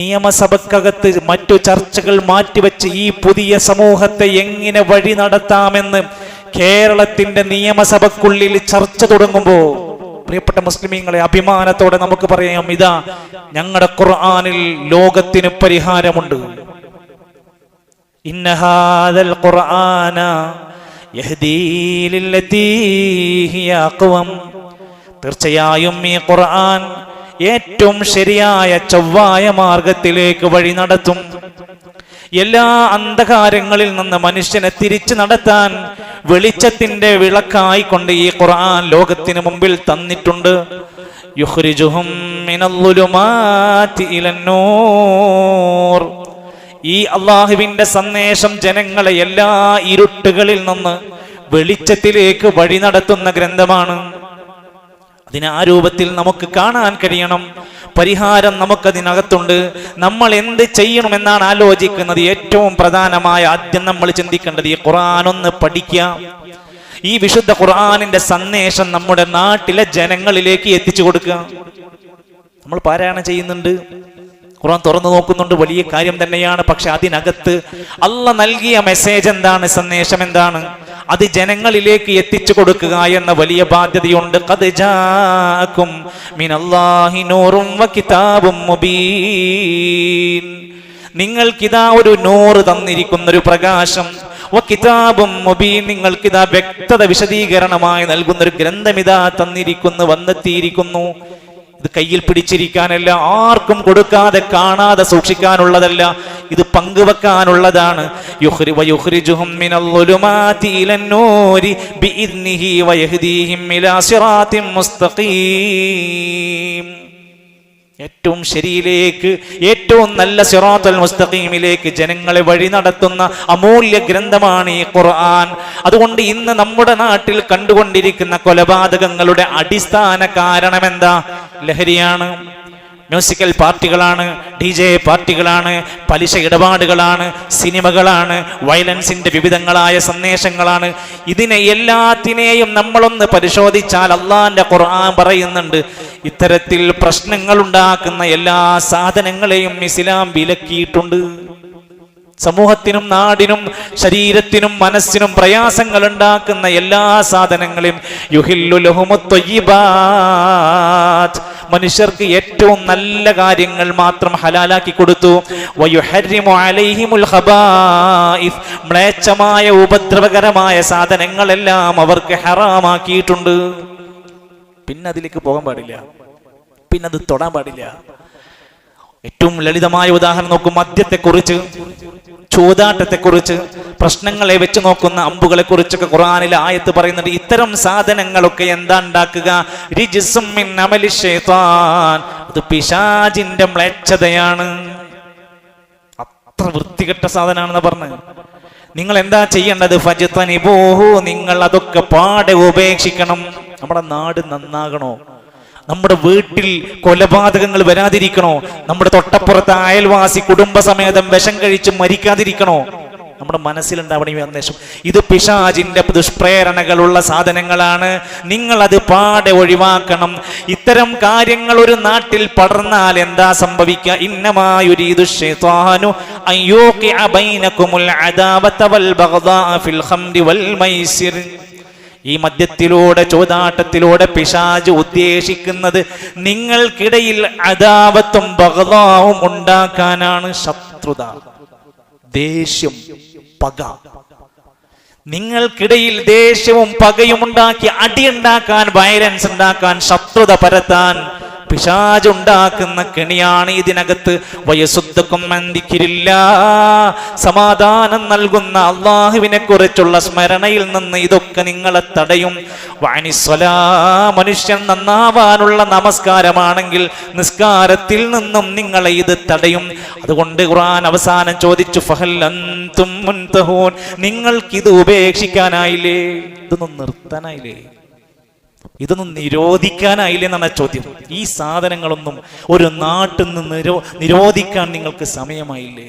നിയമസഭക്കകത്ത് മറ്റു ചർച്ചകൾ മാറ്റിവെച്ച് ഈ പുതിയ സമൂഹത്തെ എങ്ങനെ വഴി നടത്താമെന്ന് കേരളത്തിന്റെ നിയമസഭക്കുള്ളിൽ ചർച്ച തുടങ്ങുമ്പോ പ്രിയപ്പെട്ട മുസ്ലിമീങ്ങളെ അഭിമാനത്തോടെ നമുക്ക് പറയാം ഇതാ ഞങ്ങളുടെ ഖുർആാനിൽ ലോകത്തിന് പരിഹാരമുണ്ട്. ഖുർആന തീർച്ചയായും ഈ ഖുർആൻ ഏറ്റവും ശരിയായ ചൊവ്വായ മാർഗത്തിലേക്ക് വഴി നടത്തും. എല്ലാ അന്ധകാരങ്ങളിൽ നിന്ന് മനുഷ്യനെ തിരിച്ചു നടത്താൻ വെളിച്ചത്തിന്റെ വിളക്കായി കൊണ്ട് ഈ ഖുർആൻ ലോകത്തിന് മുമ്പിൽ തന്നിട്ടുണ്ട്. ഈ അള്ളാഹുവിന്റെ സന്ദേശം ജനങ്ങളെ എല്ലാ ഇരുട്ടുകളിൽ നിന്ന് വെളിച്ചത്തിലേക്ക് വഴി നടത്തുന്ന ഗ്രന്ഥമാണ്. അതിന് ആ രൂപത്തിൽ നമുക്ക് കാണാൻ കഴിയണം. പരിഹാരം നമുക്കതിനകത്തുണ്ട്. നമ്മൾ എന്ത് ചെയ്യണമെന്നാണ് ആലോചിക്കുന്നത്. ഏറ്റവും പ്രധാനമായ ആദ്യം നമ്മൾ ചിന്തിക്കേണ്ടത് ഈ ഒന്ന് പഠിക്കുക. ഈ വിശുദ്ധ ഖുർആനിന്റെ സന്ദേശം നമ്മുടെ നാട്ടിലെ ജനങ്ങളിലേക്ക് എത്തിച്ചു കൊടുക്കുക. നമ്മൾ പാരായണം ചെയ്യുന്നുണ്ട്. ഖുർആൻ തുറന്നു നോക്കുന്നുണ്ട്. വലിയ കാര്യം തന്നെയാണ്. പക്ഷെ അതിനകത്ത് അല്ല നൽകിയ മെസ്സേജ് എന്താണ്? സന്ദേശം എന്താണ്? അത് ജനങ്ങളിലേക്ക് എത്തിച്ചു കൊടുക്കുക എന്ന വലിയ ബാധ്യതയുണ്ട്. കഥജാക്കും മുബീൻ. നിങ്ങൾക്കിതാ ഒരു നൂറ് തന്നിരിക്കുന്ന ഒരു പ്രകാശം കിതാബും മുബീൻ നിങ്ങൾക്കിതാ വ്യക്തത വിശദീകരണമായി നൽകുന്ന ഒരു ഗ്രന്ഥം ഇതാ തന്നിരിക്കുന്നു വന്നെത്തിയിരിക്കുന്നു. ഇത് കയ്യിൽ പിടിച്ചിരിക്കാനല്ല ആർക്കും കൊടുക്കാതെ കാണാതെ സൂക്ഷിക്കാനുള്ളതല്ല ഇത് പങ്കുവെക്കാനുള്ളതാണ്. ഏറ്റവും ശരിയിലേക്ക് ഏറ്റവും നല്ല സിറാത്തൽ മുസ്തഖീമിലേക്ക് ജനങ്ങളെ വഴി നടത്തുന്ന അമൂല്യ ഗ്രന്ഥമാണ് ഈ ഖുർആൻ. അതുകൊണ്ട് ഇന്ന് നമ്മുടെ നാട്ടിൽ കണ്ടുകൊണ്ടിരിക്കുന്ന കൊലപാതകങ്ങളുടെ അടിസ്ഥാന കാരണം എന്താ? ലഹരിയാണ് മ്യൂസിക്കൽ പാർട്ടികളാണ് ഡി ജെ പാർട്ടികളാണ് പലിശ ഇടപാടുകളാണ് സിനിമകളാണ് വയലൻസിന്റെ വിവിധങ്ങളായ സന്ദേശങ്ങളാണ് ഇതിനെ എല്ലാത്തിനെയും നമ്മളൊന്ന് പരിശോധിച്ചാൽ അള്ളാഹിന്റെ ഖുർആൻ പറയുന്നുണ്ട് ഇത്തരത്തിൽ പ്രശ്നങ്ങൾ ഉണ്ടാക്കുന്ന എല്ലാ സാധനങ്ങളെയും ഇസ്ലാം വിലക്കിയിട്ടുണ്ട് സമൂഹത്തിനും നാടിനും ശരീരത്തിനും മനസ്സിനും പ്രയാസങ്ങൾ ഉണ്ടാക്കുന്ന എല്ലാ സാധനങ്ങളെയും യുഹില്ലു ലഹുമുത് ത്വയ്യിബാത്ത്. മനുഷ്യർക്ക് ഏറ്റവും നല്ല കാര്യങ്ങൾ മാത്രം ഹലാലാക്കി കൊടുത്തു. മ്ലേച്ഛമായ ഉപദ്രവകരമായ സാധനങ്ങളെല്ലാം അവർക്ക് ഹറാമാക്കിയിട്ടുണ്ട്. പിന്നെ അതിലേക്ക് പോകാൻ പാടില്ല. പിന്നെ അത് തൊടാൻ പാടില്ല. ഏറ്റവും ലളിതമായ ഉദാഹരണം നോക്കും. മദ്യത്തെക്കുറിച്ച് ചൂതാട്ടത്തെക്കുറിച്ച് പ്രശ്നങ്ങളെ വെച്ച് നോക്കുന്ന അമ്പുകളെ കുറിച്ചൊക്കെ ഖുറാനിലെ ആയത്ത് പറയുന്നുണ്ട്. ഇത്തരം സാധനങ്ങളൊക്കെ എന്താ ഉണ്ടാക്കുക. അത് പിശാജിന്റെ മ്ലേച്ഛതയാണ്. അത്ര വൃത്തികെട്ട സാധനമാണെന്ന് പറഞ്ഞ് നിങ്ങൾ എന്താ ചെയ്യേണ്ടത്? ഫജിത്തനിബൂഹു നിങ്ങൾ അതൊക്കെ പാടെ ഉപേക്ഷിക്കണം. നമ്മുടെ നാട് നന്നാകണോ? നമ്മുടെ വീട്ടിൽ കൊലപാതകങ്ങൾ വരാതിരിക്കണോ? നമ്മുടെ തൊട്ടപ്പുറത്തെ അയൽവാസി കുടുംബസമേതം വിഷം കഴിച്ച് മരിക്കാതിരിക്കണോ? നമ്മുടെ മനസ്സിലുണ്ടാവണം ഈ സന്ദേശം ഇത് പിശാജിന്റെ ദുഷ്പ്രേരണകളുള്ള സാധനങ്ങളാണ്. നിങ്ങൾ അത് പാടെ ഒഴിവാക്കണം. ഇത്തരം കാര്യങ്ങൾ ഒരു നാട്ടിൽ പടർന്നാൽ എന്താ സംഭവിക്കുക? ഇന്നമായൊരു അദാവത വൽ ബഗ്ദാ ഫിൽ വൽ മൈസിർ. ഈ മദ്യത്തിലൂടെ ചോദാട്ടത്തിലൂടെ പിശാജ് ഉദ്ദേശിക്കുന്നത് നിങ്ങൾക്കിടയിൽ അദാവത്തും ബഹതാവും ഉണ്ടാക്കാനാണ് ശത്രുത. ദേഷ്യം പക. നിങ്ങൾക്കിടയിൽ ദേഷ്യവും പകയും ഉണ്ടാക്കി അടിയുണ്ടാക്കാൻ വയലൻസ് ഉണ്ടാക്കാൻ ശത്രുത പരത്താൻ പിശാജുണ്ടാക്കുന്ന കെണിയാണ് ഇതിനകത്ത്. വയസ്സുദ്ധക്കും മന്ദിക്കില്ല സമാധാനം നൽകുന്ന അള്ളാഹുവിനെ കുറിച്ചുള്ള സ്മരണയിൽ നിന്ന് ഇതൊക്കെ നിങ്ങളെ തടയും. വാണിസ്വലാ മനുഷ്യൻ നന്നാവാനുള്ള നമസ്കാരമാണെങ്കിൽ നിസ്കാരത്തിൽ നിന്നും നിങ്ങളെ ഇത് തടയും. അതുകൊണ്ട് ഖുർആൻ അവസാനം ചോദിച്ചു ഫഹൽ നിങ്ങൾക്കിത് ഉപേക്ഷിക്കാനായില്ലേ? ഇതൊന്നും നിർത്താനായില്ലേ? ഇതൊന്നും നിരോധിക്കാനായില്ലേ എന്നാണ് ചോദ്യം. ഈ സാധനങ്ങളൊന്നും ഒരു നാട്ടിൽ നിന്ന് നിരോ നിരോധിക്കാൻ നിങ്ങൾക്ക് സമയമായില്ലേ?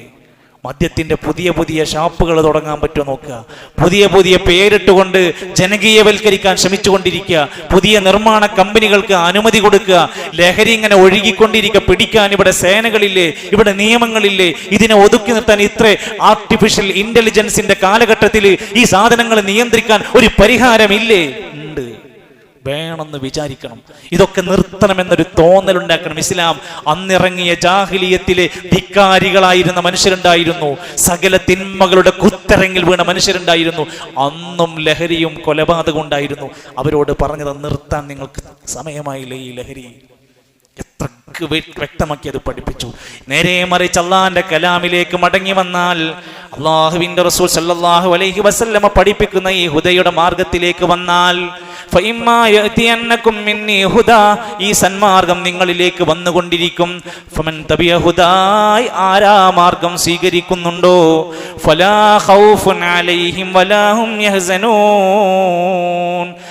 മദ്യത്തിന്റെ പുതിയ പുതിയ ഷാപ്പുകൾ തുടങ്ങാൻ പറ്റുമോ നോക്കുക. പുതിയ പുതിയ പേരിട്ടുകൊണ്ട് ജനകീയവൽക്കരിക്കാൻ ശ്രമിച്ചുകൊണ്ടിരിക്കുക. പുതിയ നിർമ്മാണ കമ്പനികൾക്ക് അനുമതി കൊടുക്കുക. ലഹരി ഇങ്ങനെ ഒഴുകിക്കൊണ്ടിരിക്കുക. പിടിക്കാൻ ഇവിടെ സേനകളില്ലേ? ഇവിടെ നിയമങ്ങളില്ലേ? ഇതിനെ ഒതുക്കി നിർത്താൻ ഇത്ര ആർട്ടിഫിഷ്യൽ ഇന്റലിജൻസിന്റെ കാലഘട്ടത്തിൽ ഈ സാധനങ്ങൾ നിയന്ത്രിക്കാൻ ഒരു പരിഹാരമില്ലേ? ഉണ്ട്. വേണമെന്ന് വിചാരിക്കണം. ഇതൊക്കെ നിർത്തണമെന്നൊരു തോന്നലുണ്ടാക്കണം. ഇസ്ലാം അന്നിറങ്ങിയ ജാഹിലിയത്തിലെ ധിക്കാരികളായിരുന്ന മനുഷ്യരുണ്ടായിരുന്നു. സകല തിന്മകളുടെ കുത്തരങ്ങിൽ വീണ മനുഷ്യരുണ്ടായിരുന്നു. അന്നും ലഹരിയും കൊലപാതകവും ഉണ്ടായിരുന്നു. അവരോട് പറഞ്ഞത് നിർത്താൻ നിങ്ങൾക്ക് സമയമായില്ലേ ഈ ലഹരി? വ്യ- വ്യക്തമാക്കി അത് പഠിപ്പിച്ചു. നേരെ മറിച്ച് അള്ളാന്റെ കലാമിലേക്ക് മടങ്ങി വന്നാൽ അള്ളാഹുവിന്റെ റസൂൽ സല്ലാഹു അലൈഹി വസല്ലമ പഠിപ്പിക്കുന്ന ഈ ഹുദയുടെ മാർഗത്തിലേക്ക് വന്നാൽ ഈ സന്മാർഗം നിങ്ങളിലേക്ക് വന്നുകൊണ്ടിരിക്കും. ആരാ മാർഗം സ്വീകരിക്കുന്നുണ്ടോ?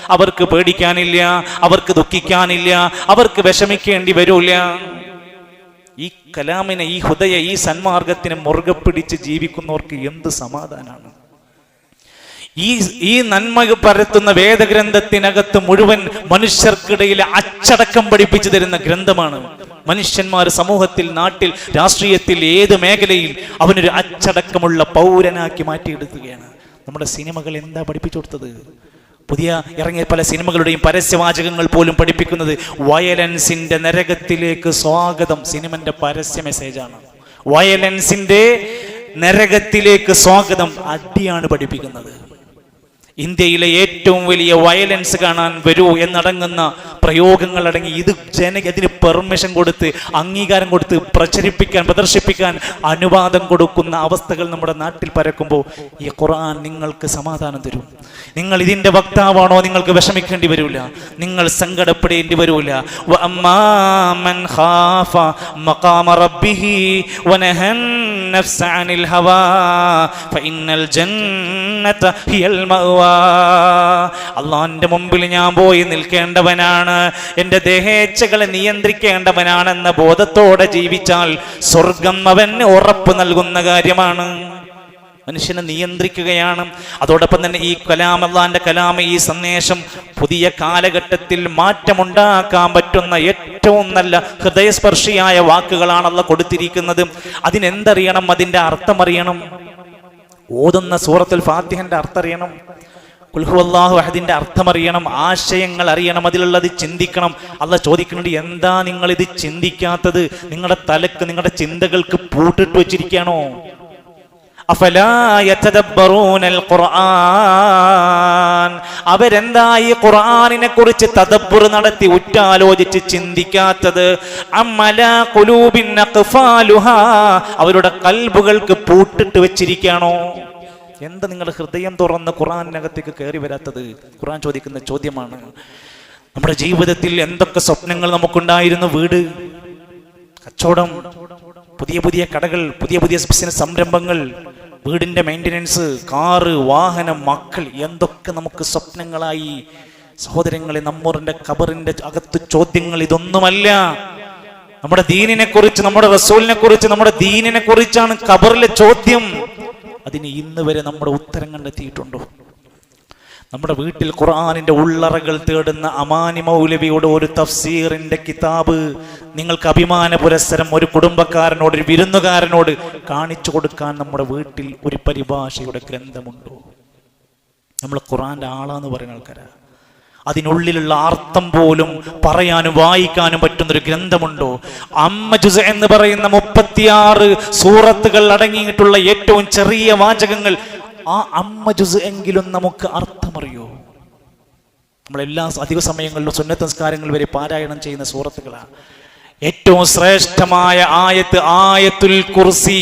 അവർക്ക് പേടിക്കാനില്ല അവർക്ക് ദുഃഖിക്കാനില്ല അവർക്ക് വിഷമിക്കേണ്ടി വരൂല ഈ കലാമിനെ ഈ ഹുദയ ഈ സന്മാർഗത്തിനെ മുറുകെ പിടിച്ച് ജീവിക്കുന്നവർക്ക് എന്ത് സമാധാനമാണ് ഈ ഈ നന്മ പരത്തുന്ന വേദഗ്രന്ഥത്തിനകത്ത് മുഴുവൻ മനുഷ്യർക്കിടയിൽ അച്ചടക്കം പഠിപ്പിച്ചു തരുന്ന ഗ്രന്ഥമാണ്. മനുഷ്യന്മാർ സമൂഹത്തിൽ നാട്ടിൽ രാഷ്ട്രീയത്തിൽ ഏത് മേഖലയിൽ അവനൊരു അച്ചടക്കമുള്ള പൗരനാക്കി മാറ്റിയെടുക്കുകയാണ്. നമ്മുടെ സിനിമകൾ എന്താ പഠിപ്പിച്ചു കൊടുത്തത്? പുതിയ ഇറങ്ങിയ പല സിനിമകളുടെയും പരസ്യവാചകങ്ങൾ പോലും പഠിപ്പിക്കുന്നത് വയലൻസിന്റെ നരകത്തിലേക്ക് സ്വാഗതം. സിനിമന്റെ പരസ്യ മെസ്സേജാണ്. വയലൻസിന്റെ നരകത്തിലേക്ക് സ്വാഗതം. അടിയാണ് പഠിപ്പിക്കുന്നത്. ഇന്ത്യയിലെ ഏറ്റവും വലിയ വയലൻസ് കാണാൻ വരൂ എന്നടങ്ങുന്ന പ്രയോഗങ്ങൾ അടങ്ങി ഇത് ജന അതിന് പെർമിഷൻ കൊടുത്ത് അംഗീകാരം കൊടുത്ത് പ്രചരിപ്പിക്കാൻ പ്രദർശിപ്പിക്കാൻ അനുവാദം കൊടുക്കുന്ന അവസ്ഥകൾ നമ്മുടെ നാട്ടിൽ പരക്കുമ്പോൾ ഈ ഖുർആൻ നിങ്ങൾക്ക് സമാധാനം തരും നിങ്ങൾ ഇതിന്റെ വക്താവാണോ നിങ്ങൾക്ക് വിഷമിക്കേണ്ടി വരൂല നിങ്ങൾ സങ്കടപ്പെടേണ്ടി വരൂല വ അമ്മാ മൻ ഖാഫ മഖാമ റബ്ബിഹി വനഹൻ النفس عن الهوى فإن الجنة هي المأوى അള്ളാന്റെ മുമ്പിൽ ഞാൻ പോയി നിൽക്കേണ്ടവനാണ്. എന്റെ ദേഹേച്ഛകളെ നിയന്ത്രിക്കേണ്ടവനാണെന്ന ബോധത്തോടെ ജീവിച്ചാൽ സ്വർഗം അവന് ഉറപ്പ് നൽകുന്ന കാര്യമാണ്. മനുഷ്യനെ നിയന്ത്രിക്കുകയാണ്. അതോടൊപ്പം തന്നെ ഈ കലാം അള്ളാന്റെ കലാം ഈ സന്ദേശം പുതിയ കാലഘട്ടത്തിൽ മാറ്റമുണ്ടാക്കാൻ പറ്റുന്ന ഏറ്റവും നല്ല ഹൃദയസ്പർശിയായ വാക്കുകളാണല്ലോ കൊടുത്തിരിക്കുന്നത്. അതിനെന്തറിയണം? അതിന്റെ അർത്ഥം അറിയണം ഓതുന്ന സൂറത്തുൽ ഫാത്തിഹന്റെ അർത്ഥം അറിയണം കുൽഹുവല്ലാഹു അഹദിന്റെ അർത്ഥം അറിയണം ആശയങ്ങൾ അറിയണം. അതിലുള്ളത് ചിന്തിക്കണം. അല്ല ചോദിക്കുന്നുണ്ട് എന്താ നിങ്ങൾ ഇത് ചിന്തിക്കാത്തത്? നിങ്ങളുടെ തലക്ക് നിങ്ങളുടെ ചിന്തകൾക്ക് പൂട്ടിട്ട് ഖുർആൻ അവരെന്താ ഈ ഖുർആനിനെ കുറിച്ച് തദബ്ബുർ നടത്തി ഉറ്റാലോചിച്ച് ചിന്തിക്കാത്തത്? അവരുടെ കൽബുകൾക്ക് പൂട്ടിട്ട് വെച്ചിരിക്കുകയാണോ? എന്താ നിങ്ങളുടെ ഹൃദയം തുറന്ന് ഖുർആനിനകത്തേക്ക് കയറി വരാത്തത്? ഖുർആൻ ചോദിക്കുന്ന ചോദ്യമാണ്. നമ്മുടെ ജീവിതത്തിൽ എന്തൊക്കെ സ്വപ്നങ്ങൾ നമുക്കുണ്ടായിരുന്നു വീട്? കച്ചവടം പുതിയ പുതിയ കടകൾ പുതിയ പുതിയ ബിസിനസ് സംരംഭങ്ങൾ വീടിന്റെ മെയിന്റനൻസ് കാറ് വാഹനം മക്കൾ എന്തൊക്കെ നമുക്ക് സ്വപ്നങ്ങളായി. സഹോദരങ്ങളെ നമ്മുടെ കബറിന്റെ അകത്ത് ചോദ്യങ്ങൾ ഇതൊന്നുമല്ല. നമ്മുടെ ദീനിനെ കുറിച്ച് നമ്മുടെ റസൂലിനെ കുറിച്ച് നമ്മുടെ ദീനിനെ കുറിച്ചാണ് കബറിലെ ചോദ്യം. അതിന് ഇന്ന് വരെ നമ്മുടെ ഉത്തരം കണ്ടെത്തിയിട്ടുണ്ടോ? നമ്മുടെ വീട്ടിൽ ഖുർആാനിന്റെ ഉള്ളറകൾ തേടുന്ന അമാനി മൗലവിയുടെ ഒരു തഫ്സീറിന്റെ കിതാബ് നിങ്ങൾക്ക് അഭിമാന പുരസ്സരം ഒരു കുടുംബക്കാരനോട് ഒരു വിരുന്നുകാരനോട് കാണിച്ചു കൊടുക്കാൻ നമ്മുടെ വീട്ടിൽ ഒരു പരിഭാഷയുടെ ഗ്രന്ഥമുണ്ടോ? നമ്മൾ ഖുറാന്റെ ആളാന്ന് പറയുന്ന ആൾക്കാരാ. അതിനുള്ളിലുള്ള അർത്ഥം പോലും പറയാനും വായിക്കാനും പറ്റുന്നൊരു ഗ്രന്ഥമുണ്ടോ? അമ്മ ജുസ എന്ന് പറയുന്ന മുപ്പത്തിയാറ് സൂറത്തുകൾ അടങ്ങിയിട്ടുള്ള ഏറ്റവും ചെറിയ വാചകങ്ങൾ ആ അമ്മ ജുസ് എങ്കിലും നമുക്ക് അർത്ഥമറിയോ നമ്മളെല്ലാ അധിക സമയങ്ങളിലും സുന്നത്ത് സംസ്കാരങ്ങൾ വരെ പാരായണം ചെയ്യുന്ന സൂറത്തുകളാണ് ഏറ്റവും ശ്രേഷ്ഠമായ ആയത്ത് ആയത്തുൽ കുർസി.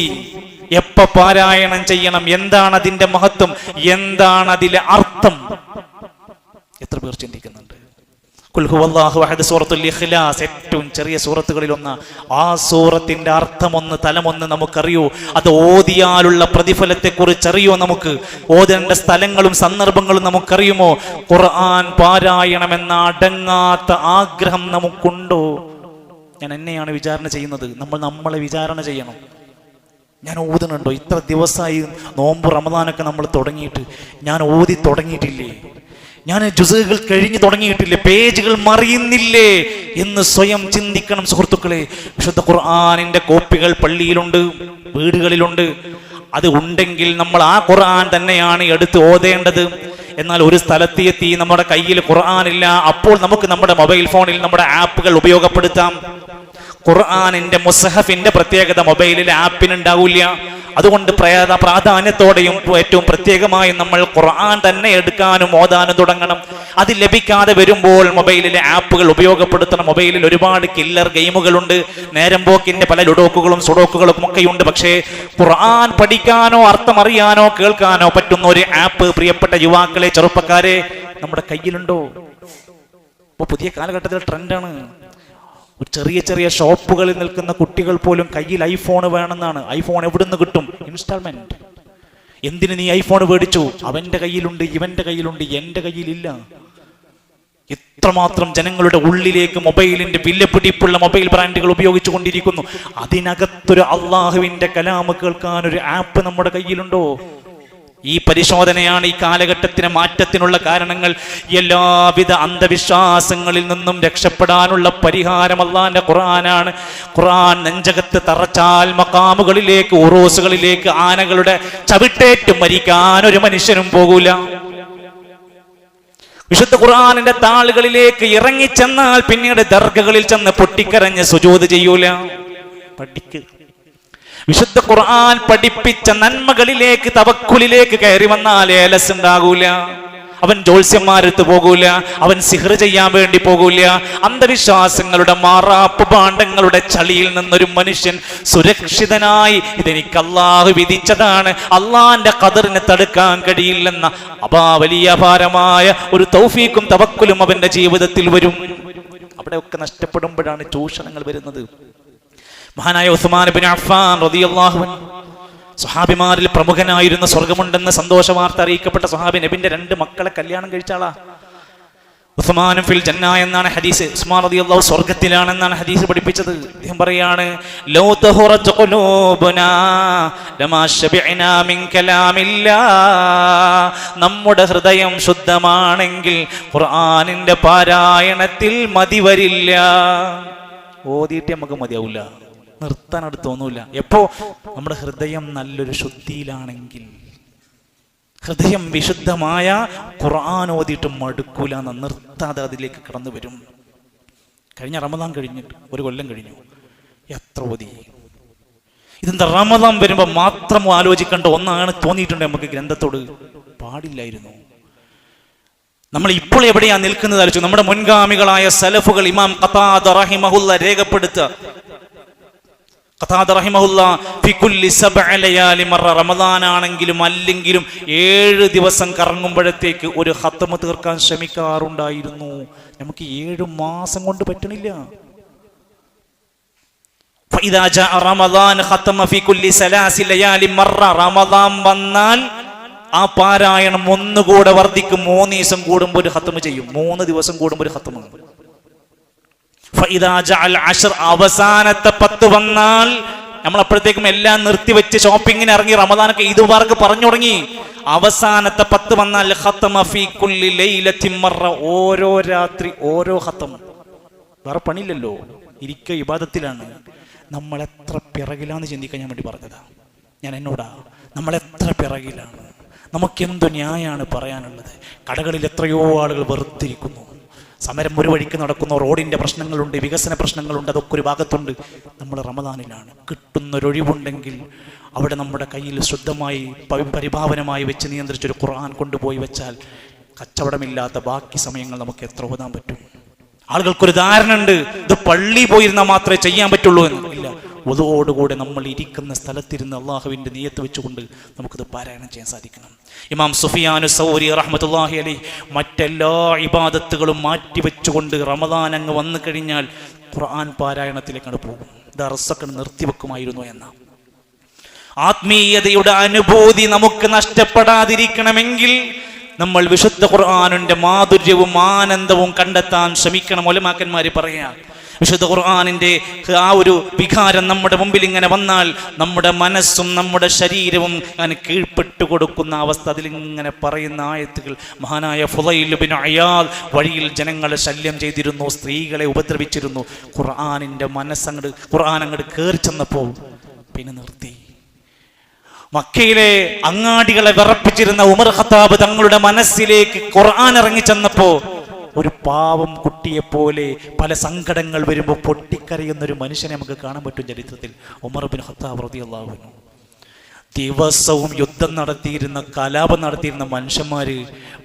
എപ്പ പാരായണം ചെയ്യണം? എന്താണ് അതിന്റെ മഹത്വം? എന്താണ് അതിലെ അർത്ഥം? എത്ര പേർ ചിന്തിക്കുന്നുണ്ട്? ഏറ്റവും ചെറിയ സൂറത്തുകളിൽ ഒന്ന് ആ സൂറത്തിന്റെ അർത്ഥമൊന്ന് തലമൊന്ന് നമുക്കറിയോ. അത് ഓതിയാലുള്ള പ്രതിഫലത്തെ കുറിച്ച് അറിയോ നമുക്ക്? ഓതേണ്ട സ്ഥലങ്ങളും സന്ദർഭങ്ങളും നമുക്കറിയുമോ? ഖുർആൻ പാരായണമെന്ന അടങ്ങാത്ത ആഗ്രഹം നമുക്കുണ്ടോ? ഞാൻ എന്നെയാണ് വിചാരണ ചെയ്യുന്നത്. നമ്മൾ നമ്മളെ വിചാരണ ചെയ്യണം. ഞാൻ ഓതുന്നുണ്ടോ? ഇത്ര ദിവസമായി നോമ്പ് റമദാനൊക്കെ നമ്മൾ തുടങ്ങിയിട്ട്. ഞാൻ ഓതി തുടങ്ങിയിട്ടില്ലേ? ഞാൻ ജുസുകൾ കഴിഞ്ഞു തുടങ്ങിയിട്ടില്ലേ? പേജുകൾ മറിയുന്നില്ലേ? എന്ന് സ്വയം ചിന്തിക്കണം സുഹൃത്തുക്കളെ. വിശുദ്ധ ഖുർആാനിന്റെ കോപ്പികൾ പള്ളിയിലുണ്ട് വീടുകളിലുണ്ട്. അത് ഉണ്ടെങ്കിൽ നമ്മൾ ആ ഖുർആൻ തന്നെയാണ് എടുത്ത് ഓതേണ്ടത്. എന്നാൽ ഒരു സ്ഥലത്ത് എത്തി നമ്മുടെ കയ്യിൽ ഖുർആാനില്ല അപ്പോൾ നമുക്ക് നമ്മുടെ മൊബൈൽ ഫോണിൽ നമ്മുടെ ആപ്പുകൾ ഉപയോഗപ്പെടുത്താം. ഖുർആാനിന്റെ മുസഹഫിന്റെ പ്രത്യേകത മൊബൈലിൽ ആപ്പിന് ഉണ്ടാവില്ല. അതുകൊണ്ട് പ്രേത പ്രാധാന്യത്തോടെയും ഏറ്റവും പ്രത്യേകമായും നമ്മൾ ഖുർആൻ തന്നെ എടുക്കാനും ഓതാനും തുടങ്ങണം. അത് ലഭിക്കാതെ വരുമ്പോൾ മൊബൈലിലെ ആപ്പുകൾ ഉപയോഗപ്പെടുത്തണം. മൊബൈലിൽ ഒരുപാട് കില്ലർ ഗെയിമുകളുണ്ട് നേരം പോക്കിന്റെ പല ലുഡോക്കുകളും സുഡോക്കുകളും ഒക്കെയുണ്ട്. പക്ഷേ ഖുർആൻ പഠിക്കാനോ അർത്ഥം അറിയാനോ കേൾക്കാനോ പറ്റുന്ന ഒരു ആപ്പ് പ്രിയപ്പെട്ട യുവാക്കളെ ചെറുപ്പക്കാരെ നമ്മുടെ കയ്യിലുണ്ടോ? ഇപ്പൊ പുതിയ കാലഘട്ടത്തിൽ ട്രെൻഡാണ് ചെറിയ ചെറിയ ഷോപ്പുകളിൽ നിൽക്കുന്ന കുട്ടികൾ പോലും കയ്യിൽ ഐഫോൺ വേണമെന്നാണ്. ഐഫോൺ എവിടുന്ന് കിട്ടും? ഇൻസ്റ്റാൾമെന്റ് എന്തിന് നീ ഐഫോൺ മേടിച്ചു? അവന്റെ കയ്യിലുണ്ട് ഇവന്റെ കയ്യിലുണ്ട് എന്റെ കയ്യിലില്ല. ഇത്രമാത്രം ജനങ്ങളുടെ ഉള്ളിലേക്ക് മൊബൈലിന്റെ വില്ലപ്പിടിപ്പുള്ള മൊബൈൽ ബ്രാൻഡുകൾ ഉപയോഗിച്ചു കൊണ്ടിരിക്കുന്നു. അതിനകത്തൊരു അള്ളാഹുവിന്റെ കലാമ് കേൾക്കാൻ ഒരു ആപ്പ് നമ്മുടെ കയ്യിലുണ്ടോ? ഈ പരിശോധനയാണ് ഈ കാലഘട്ടത്തിന് മാറ്റത്തിനുള്ള കാരണങ്ങൾ. എല്ലാവിധ അന്ധവിശ്വാസങ്ങളിൽ നിന്നും രക്ഷപ്പെടാനുള്ള പരിഹാരം അള്ളാന്റെ ഖുറാനാണ് ഖുറാൻ നെഞ്ചകത്ത് തറച്ചാൽ മക്കാമുകളിലേക്ക് ഉറോസുകളിലേക്ക് ആനകളുടെ ചവിട്ടേറ്റ് മരിക്കാൻ ഒരു മനുഷ്യനും പോകൂല. വിശുദ്ധ ഖുറാനിന്റെ താളുകളിലേക്ക് ഇറങ്ങിച്ചെന്നാൽ പിന്നീട് ദർഗകളിൽ ചെന്ന് പൊട്ടിക്കരഞ്ഞ് സുജോത് ചെയ്യൂല. പഠിക്ക്. വിശുദ്ധ ഖുർആൻ പഠിപ്പിച്ച നന്മകളിലേക്ക് തവക്കുലിലേക്ക് കയറി വന്നാൽ ഏലസ് ഉണ്ടാകൂല. അവൻ ജോത്സ്യന്മാരടുത്ത് പോകൂല അവൻ സിഹർ ചെയ്യാൻ വേണ്ടി പോകൂല. അന്ധവിശ്വാസങ്ങളുടെ മാറാപ്പ് പാണ്ഡങ്ങളുടെ ചളിയിൽ നിന്നൊരു മനുഷ്യൻ സുരക്ഷിതനായി ഇതെനിക്ക് അള്ളാഹു വിധിച്ചതാണ്. അള്ളാന്റെ കതിറിനെ തടുക്കാൻ കഴിയില്ലെന്ന അപാ വലിയ ഭാരമായ ഒരു തൗഫീക്കും തവക്കുലും അവന്റെ ജീവിതത്തിൽ വരും. അവിടെയൊക്കെ നഷ്ടപ്പെടുമ്പോഴാണ് ചൂഷണങ്ങൾ വരുന്നത്. മഹാനായ ഉസ്മാൻ ബിൻ അഫ്ഫാൻ റളിയല്ലാഹു അൻഹു. സ്വഹാബിമാരിൽ പ്രമുഖനായിരുന്ന സ്വർഗമുണ്ടെന്ന് സന്തോഷ വാർത്ത അറിയിക്കപ്പെട്ട സ്വഹാബി നബിന്റെ രണ്ട് മക്കളെ കല്യാണം കഴിച്ചാളാ ഉസ്മാനും ഫിൽ ജന്ന എന്നാണ് ഹദീസ്. ഉസ്മാൻ റളിയല്ലാഹു സ്വർഗത്തിലാണെന്നാണ് ഹദീസ് പഠിപ്പിച്ചത്. അദ്ദേഹം പറയാണ് നമ്മുടെ ഹൃദയം ശുദ്ധമാണെങ്കിൽ ഖുർആനിന്റെ പാരായണത്തിൽ മതി വരില്ല. ഓതിയിട്ട് നമുക്ക് മതിയാവില്ല നിർത്താൻ അടുത്ത് തോന്നൂല. എപ്പോ? നമ്മുടെ ഹൃദയം നല്ലൊരു ശുദ്ധിയിലാണെങ്കിൽ. ഹൃദയം വിശുദ്ധമായ ഖുർആൻ ഓതിയിട്ട് മടുക്കൂല എന്ന് നിർത്താതെ അതിലേക്ക് കടന്നു വരും. കഴിഞ്ഞ റമദാൻ കഴിഞ്ഞിട്ട് ഒരു കൊല്ലം കഴിഞ്ഞു. എത്ര ഓതി? ഇതെന്താ റമദാൻ വരുമ്പോൾ മാത്രം ആലോചിക്കേണ്ട ഒന്നാണ് തോന്നിയിട്ടുണ്ട് നമുക്ക് ഗ്രന്ഥത്തോട്. പാടില്ലായിരുന്നു. നമ്മൾ ഇപ്പോൾ എവിടെയാണ് നിൽക്കുന്നത്? ആലോചിച്ചു. നമ്മുടെ മുൻഗാമികളായ സലഫുകൾ ഇമാം കഥാദ് റഹിമഹുല്ല രേഖപ്പെടുത്തുക ഖതാദ റഹിമഹുല്ല ഫി കുല്ലി സബ്അ ലയാലി മറ റമദാനാണെങ്കിലും അല്ലെങ്കിലും ഏഴ് ദിവസം കറങ്ങുമ്പോഴത്തേക്ക് ഒരു ഹത്തമ തീർക്കാൻ ശ്രമിക്കാറുണ്ടായിരുന്നു. നമുക്ക് ഏഴ് മാസം കൊണ്ട് പറ്റണില്ല. റമദാൻ വന്നാൽ ആ പാരായണം ഒന്നുകൂടെ വർദ്ധിക്കും മൂന്ന് ദിവസം കൂടുമ്പോൾ ഒരു ഹത്തമ ചെയ്യും. മൂന്ന് ദിവസം കൂടുമ്പോൾ ഒരു ഹത്തമ അവസാനത്തെ പത്ത് വന്നാൽ നമ്മൾ അപ്പോഴത്തേക്കും എല്ലാം നിർത്തിവെച്ച് ഷോപ്പിങ്ങിന് ഇറങ്ങി റമദാനൊക്കെ മുബാറക്ക് പറഞ്ഞു തുടങ്ങി. അവസാനത്തെ പത്ത് വന്നാൽ ഓരോ രാത്രി ഓരോ ഹത്തം വേറെ പണിയില്ലല്ലോ ഇരിക്ക വിവാദത്തിലാണ് നമ്മൾ എത്ര പിറകിലാന്ന് ചിന്തിക്കാൻ ഞാൻ വേണ്ടി പറഞ്ഞതാ. ഞാൻ എന്നോടാ നമ്മൾ എത്ര പിറകിലാണ്. നമുക്കെന്തു ന്യായമാണ് പറയാനുള്ളത്? കടകളിൽ എത്രയോ ആളുകൾ വെറുത്തിരിക്കുന്നു. സമരം ഒരു വഴിക്ക് നടക്കുന്നു റോഡിന്റെ പ്രശ്നങ്ങളുണ്ട് വികസന പ്രശ്നങ്ങളുണ്ട് അതൊക്കെ ഒരു ഭാഗത്തുണ്ട്. നമ്മൾ റമദാനിലാണ്. കിട്ടുന്നൊരൊഴിവുണ്ടെങ്കിൽ അവിടെ നമ്മുടെ കയ്യിൽ ശുദ്ധമായി പരിഭാവനമായി വെച്ച് നിയന്ത്രിച്ചൊരു ഖുർആൻ കൊണ്ടുപോയി വെച്ചാൽ കച്ചവടമില്ലാത്ത ബാക്കി സമയങ്ങൾ നമുക്ക് എത്ര ഓതാൻ പറ്റും? ആളുകൾക്കൊരു ധാരണ ഉണ്ട് ഇത് പള്ളി പോയിരുന്നാൽ മാത്രമേ ചെയ്യാൻ പറ്റുള്ളൂ എന്ന്. ഒതുവോടുകൂടെ നമ്മൾ ഇരിക്കുന്ന സ്ഥലത്തിരുന്ന് അള്ളാഹുവിന്റെ നീയത്ത് വെച്ചുകൊണ്ട് നമുക്കത് പാരായണം ചെയ്യാൻ സാധിക്കണം. ഇമാം സുഫിയാനു സൗരി റഹ്മത്തുല്ലാഹി അലി മറ്റെല്ലാ ഇബാദത്തുകളും മാറ്റി വെച്ചുകൊണ്ട് റമദാൻ അങ്ങ് വന്നു കഴിഞ്ഞാൽ ഖുർആൻ പാരായണത്തിലേക്കാണ് പോകും ദർസൊക്കെ നിർത്തിവെക്കുമായിരുന്നു എന്ന. ആത്മീയതയുടെ അനുഭൂതി നമുക്ക് നഷ്ടപ്പെടാതിരിക്കണമെങ്കിൽ നമ്മൾ വിശുദ്ധ ഖുർആാനിന്റെ മാധുര്യവും ആനന്ദവും കണ്ടെത്താൻ ശ്രമിക്കണം. ഒലമാക്കന്മാര് പറയാ വിശുദ്ധ ഖുർആാനിന്റെ ആ ഒരു വികാരം നമ്മുടെ മുമ്പിൽ ഇങ്ങനെ വന്നാൽ നമ്മുടെ മനസ്സും നമ്മുടെ ശരീരവും അങ്ങനെ കീഴ്പ്പെട്ടു കൊടുക്കുന്ന അവസ്ഥ. അതിലിങ്ങനെ പറയുന്ന ആയത്തുകൾ. മഹാനായ ഫുലൈൽ അയാൾ വഴിയിൽ ജനങ്ങളെ ശല്യം ചെയ്തിരുന്നു സ്ത്രീകളെ ഉപദ്രവിച്ചിരുന്നു. ഖുർആാനിന്റെ മനസ്സങ്ങട് ഖുർആൻ അങ്ങോട്ട് കയറി ചെന്നപ്പോൾ പിന്നെ നിർത്തി. മക്കയിലെ അങ്ങാടികളെ വിറപ്പിച്ചിരുന്ന ഉമർ ഖത്താബ് തങ്ങളുടെ മനസ്സിലേക്ക് ഖുർആൻ ഇറങ്ങി ചെന്നപ്പോ ഒരു പാവം കുട്ടിയെപ്പോലെ പല സങ്കടങ്ങൾ വരുമ്പോൾ പൊട്ടിക്കരയുന്ന ഒരു മനുഷ്യനെ നമുക്ക് കാണാൻ പറ്റും ചരിത്രത്തിൽ. ഉമർ ബിൻ ഖത്താബ് റളിയല്ലാഹു അൻഹു. ദിവസവും യുദ്ധം നടത്തിയിരുന്ന കലാപം നടത്തിയിരുന്ന മനുഷ്യന്മാർ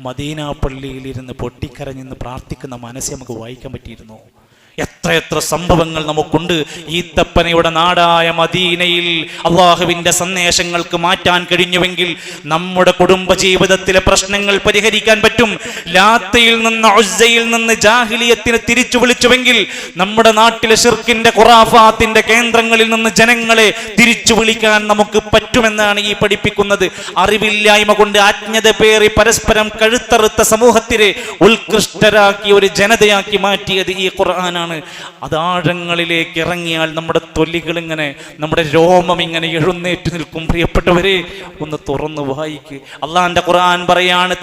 മദീന പള്ളിയിലിരുന്ന് പൊട്ടിക്കരഞ്ഞിന്ന് പ്രാർത്ഥിക്കുന്ന മനസ്സെ നമുക്ക് വായിക്കാൻ പറ്റിയിരുന്നു? എത്രയെത്ര സംഭവങ്ങൾ നമുക്കുണ്ട്. ഈത്തപ്പനയുടെ നാടായ മദീനയിൽ അള്ളാഹുവിന്റെ സന്ദേശങ്ങൾക്ക് മാറ്റാൻ കഴിഞ്ഞുവെങ്കിൽ നമ്മുടെ കുടുംബ ജീവിതത്തിലെ പ്രശ്നങ്ങൾ പരിഹരിക്കാൻ പറ്റും. ലാത്തയിൽ നിന്ന് ഉസ്സയിൽ നിന്ന് ജാഹിലിയത്തിനെ തിരിച്ചു വിളിച്ചുവെങ്കിൽ നമ്മുടെ നാട്ടിലെ ഷിർക്കിന്റെ ഖുറാഫാത്തിന്റെ കേന്ദ്രങ്ങളിൽ നിന്ന് ജനങ്ങളെ തിരിച്ചു വിളിക്കാൻ നമുക്ക് പറ്റുമെന്നാണ് ഈ പഠിപ്പിക്കുന്നത്. അറിവില്ലായ്മ കൊണ്ട് ആജ്ഞത പേറി പരസ്പരം കഴുത്തറുത്ത സമൂഹത്തിലെ ഉത്കൃഷ്ടരാക്കി ഒരു ജനതയാക്കി മാറ്റിയത് ഈ ഖുർആനാണ്. ഇങ്ങനെയാണ് അതാഴങ്ങളിലേക്ക് ഇറങ്ങിയാൽ നമ്മുടെ തൊലികൾ ഇങ്ങനെ നമ്മുടെ രോമം ഇങ്ങനെ എഴുന്നേറ്റ് നിൽക്കും. പ്രിയപ്പെട്ടവരെ ഒന്ന് തുറന്നു വായിക്ക്. അള്ളാന്റെ ഖുർആൻ പറയാണ്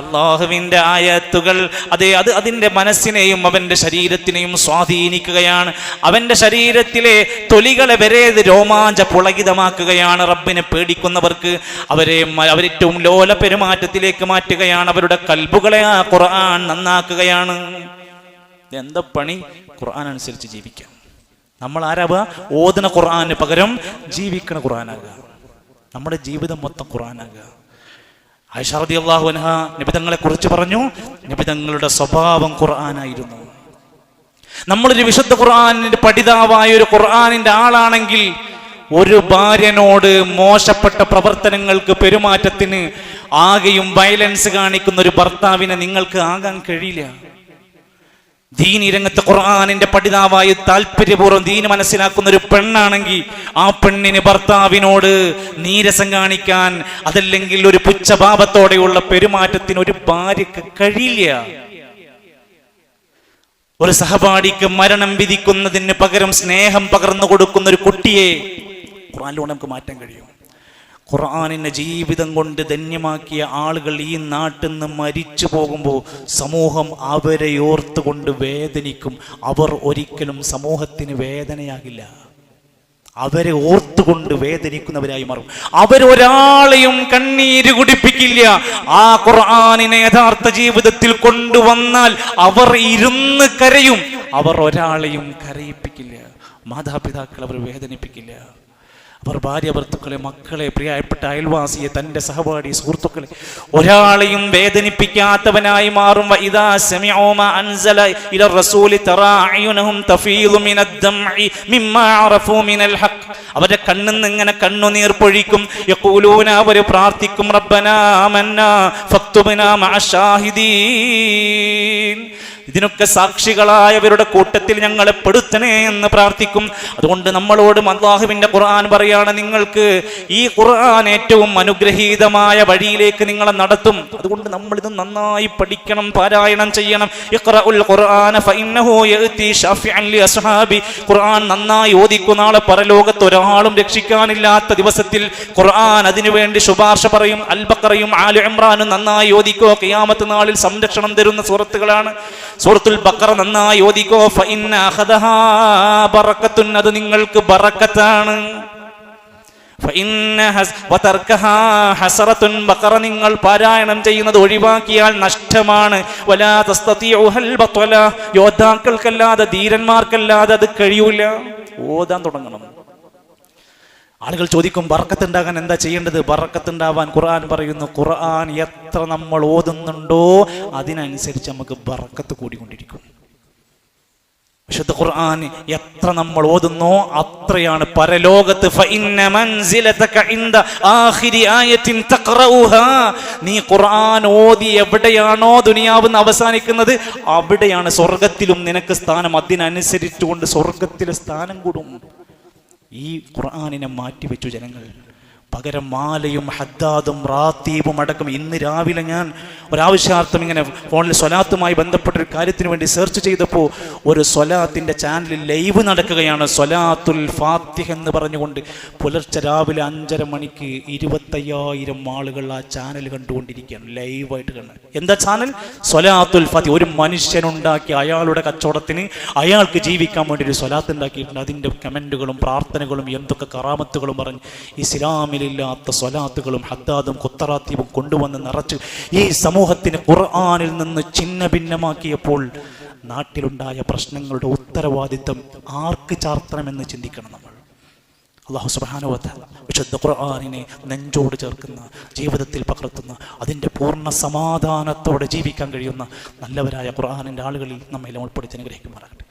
അള്ളാഹുവിന്റെ ആയത്തുകൾ അതെ അത് അതിന്റെ മനസ്സിനെയും അവന്റെ ശരീരത്തിനെയും സ്വാധീനിക്കുകയാണ്. അവന്റെ ശരീരത്തിലെ തൊലികളെ വരെ രോമാഞ്ച പുളകിതമാണ് പുളകിതമാക്കുകയാണ് റബ്ബിനെ പേടിക്കുന്നവർക്ക്. അവരെ അവരേറ്റവും ലോല പെരുമാറ്റത്തിലേക്ക് മാറ്റുകയാണ്. അവരുടെ കൽബുകളെ ആ ഖുർആൻ നന്നാക്കുകയാണ്. എന്താ പണി? ഖുർആൻ അനുസരിച്ച് ജീവിക്കാം. നമ്മൾ ആരാവുക ഓതുന്ന ഖുർആന് പകരം ജീവിക്കണ ഖുർആനാകുക നമ്മുടെ ജീവിതം മൊത്തം ഖുർആനാകുക ഐഷാർദി അള്ളാഹു അൻഹ നിബിതങ്ങളെ കുറിച്ച് പറഞ്ഞു നിബിതങ്ങളുടെ സ്വഭാവം ഖുർആനായിരുന്നു. നമ്മളൊരു വിശുദ്ധ ഖുർആാനിന്റെ പഠിതാവായ ഒരു ഖുർആാനിന്റെ ആളാണെങ്കിൽ ഒരു ഭാര്യനോട് മോശപ്പെട്ട പ്രവർത്തനങ്ങൾക്ക് പെരുമാറ്റത്തിന് ആകെയും വയലൻസ് കാണിക്കുന്ന ഒരു ഭർത്താവിനെ നിങ്ങൾക്ക് ആകാൻ കഴിയില്ല. ദീനി രംഗത്ത് ഖുർആാനിന്റെ പഠിതാവായി താല്പര്യപൂർവം ദീന് മനസ്സിലാക്കുന്ന ഒരു പെണ്ണാണെങ്കിൽ ആ പെണ്ണിന് ഭർത്താവിനോട് നീരസം കാണിക്കാൻ അതല്ലെങ്കിൽ ഒരു പുച്ഛഭാവത്തോടെയുള്ള പെരുമാറ്റത്തിന് ഒരു ഭാര്യക്ക് കഴിയില്ല. ഒരു സഹപാഠിക്ക് മരണം വിധിക്കുന്നതിന് പകരം സ്നേഹം പകർന്നു കൊടുക്കുന്ന ഒരു കുട്ടിയെ ഖുർആനിലൂടെ നമുക്ക് മാറ്റാൻ കഴിയും. ഖുർആാനിനെ ജീവിതം കൊണ്ട് ധന്യമാക്കിയ ആളുകൾ ഈ നാട്ടിൽ നിന്ന് മരിച്ചു പോകുമ്പോൾ സമൂഹം അവരെ ഓർത്തുകൊണ്ട് വേദനിക്കും. അവർ ഒരിക്കലും സമൂഹത്തിന് വേദനയാകില്ല. അവരെ ഓർത്തുകൊണ്ട് വേദനിക്കുന്നവരായി മാറും. അവരൊരാളെയും കണ്ണീര് കുടിപ്പിക്കില്ല. ആ ഖുർആാനിനെ യഥാർത്ഥ ജീവിതത്തിൽ കൊണ്ടുവന്നാൽ അവർ ഇരുന്ന് കരയും. അവർ ഒരാളെയും കരയിപ്പിക്കില്ല. മാതാപിതാക്കൾ അവർ വേദനിപ്പിക്കില്ല. അവർ ഭാര്യ ഭർത്തുക്കളെ മക്കളെ പ്രിയപ്പെട്ട അയൽവാസിയെ തന്റെ സഹപാഠി സുഹൃത്തുക്കളെ ഒരാളെയും വേദനിപ്പിക്കാത്തവനായി മാറും. അവരെ കണ്ണിൽ നിന്ന് ഇങ്ങനെ കണ്ണുനീർ പൊഴിക്കും. അവർ പ്രാർത്ഥിക്കും റബ്ബനാ ആമന്നാ ഫക്തുബ്നാ മഅ ഷാഹിദീൻ. ഇതിനൊക്കെ സാക്ഷികളായവരുടെ കൂട്ടത്തിൽ ഞങ്ങളെ പെടുത്തണേ എന്ന് പ്രാർത്ഥിക്കും. അതുകൊണ്ട് നമ്മളോട് അള്ളാഹുവിന്റെ ഖുർആൻ പറയാണ് നിങ്ങൾക്ക് ഈ ഖുർആൻ ഏറ്റവും അനുഗ്രഹീതമായ വഴിയിലേക്ക് നിങ്ങളെ നടത്തും. അതുകൊണ്ട് നമ്മൾ ഇത് നന്നായി പഠിക്കണം പാരായണം ചെയ്യണം. ഖുർആൻ നന്നായി ഓദിക്കുന്ന ആളെ പരലോകത്ത് ഒരാളും രക്ഷിക്കാനില്ലാത്ത ദിവസത്തിൽ ഖുർആൻ അതിനുവേണ്ടി ശുപാർശ പറയും. അൽബക്കറയും ആലു ഇമ്രാനും നന്നായി ഓദിക്കോ ഖിയാമത്ത് നാളിൽ സംരക്ഷണം തരുന്ന സൂറത്തുകളാണ് സൂറത്തുൽ ബക്കറ നന്നായി ഓദിക്കോ അത് നിങ്ങൾക്ക് ബറക്കത്താണ്. നിങ്ങൾ പാരായണം ചെയ്യുന്നത് ഒഴിവാക്കിയാൽ നഷ്ടമാണ്. യോദ്ധാക്കൾക്കല്ലാതെ ധീരന്മാർക്കല്ലാതെ അത് കഴിയൂല. ഓതാൻ തുടങ്ങണം. ആളുകൾ ചോദിക്കും ബറക്കത്തുണ്ടാകാൻ എന്താ ചെയ്യേണ്ടത്? ബറക്കത്തുണ്ടാവാൻ ഖുർആൻ പറയുന്നു ഖുർആൻ എത്ര നമ്മൾ ഓതുന്നുണ്ടോ അതിനനുസരിച്ച് നമുക്ക് ബറക്കത്ത് കൂടിക്കൊണ്ടിരിക്കും. വിശുദ്ധ ഖുർആൻ എത്ര നമ്മൾ ഓതുന്നോ അത്രയാണ് പരലോകത്ത്. നീ ഖുർആൻ ഓതി എവിടെയാണോ ദുനിയാവ് അവസാനിക്കുന്നത് അവിടെയാണ് സ്വർഗത്തിലും നിനക്ക് സ്ഥാനം. അതിനനുസരിച്ചുകൊണ്ട് സ്വർഗത്തിലെ സ്ഥാനം കൂടും. ഈ ഖുർആാനിനെ മാറ്റിവെച്ചു ജനങ്ങൾ. പകരം മാലയും ഹദ്ദാദും റാത്തീബും അടക്കം ഇന്ന് രാവിലെ ഞാൻ ഒരാവശ്യാർത്ഥം ഇങ്ങനെ ഫോണിൽ സ്വലാത്തുമായി ബന്ധപ്പെട്ട ഒരു കാര്യത്തിന് വേണ്ടി സെർച്ച് ചെയ്തപ്പോൾ ഒരു സ്വലാത്തിന്റെ ചാനലിൽ ലൈവ് നടക്കുകയാണ്. സ്വലാത്തുൽ ഫാത്തിഹ് എന്ന് പറഞ്ഞുകൊണ്ട് പുലർച്ചെ രാവിലെ അഞ്ചര മണിക്ക് ഇരുപത്തയ്യായിരം ആളുകൾ ആ ചാനൽ കണ്ടുകൊണ്ടിരിക്കുകയാണ്. ലൈവായിട്ട് കണ്ട് എന്താ ചാനൽ സ്വലാത്തുൽ ഫാത്തി ഒരു മനുഷ്യനുണ്ടാക്കി അയാളുടെ കച്ചവടത്തിന് അയാൾക്ക് ജീവിക്കാൻ വേണ്ടി ഒരു സ്വലാത്ത് ഉണ്ടാക്കിയിട്ടുണ്ട്. അതിന്റെ കമന്റുകളും പ്രാർത്ഥനകളും എന്തൊക്കെ കറാമത്തുകളും പറഞ്ഞ് ഇസ്ലാമിലില്ലാത്ത സ്വലാത്തുകളും ഹദ്ദാദും കുത്തറാത്തീവും കൊണ്ടുവന്ന് നിറച്ച് ഈ സമൂഹത്തിന് ഖുർആാനിൽ നിന്ന് ചിന്ന ഭിന്നമാക്കിയപ്പോൾ നാട്ടിലുണ്ടായ പ്രശ്നങ്ങളുടെ ഉത്തരവാദിത്തം ആർക്ക് ചാർത്തണമെന്ന് ചിന്തിക്കണം നമ്മൾ. അള്ളാഹു സുബാനുവത്ത വിശുദ്ധ ഖുർആാനിനെ നെഞ്ചോട് ചേർക്കുന്ന ജീവിതത്തിൽ പകർത്തുന്ന അതിന്റെ പൂർണ സമാധാനത്തോടെ ജീവിക്കാൻ കഴിയുന്ന നല്ലവരായ ഖുർആാനിന്റെ ആളുകളിൽ നമ്മെല്ലാം ഉൾപ്പെടുത്തി അനുഗ്രഹിക്കുമാറാകട്ടെ.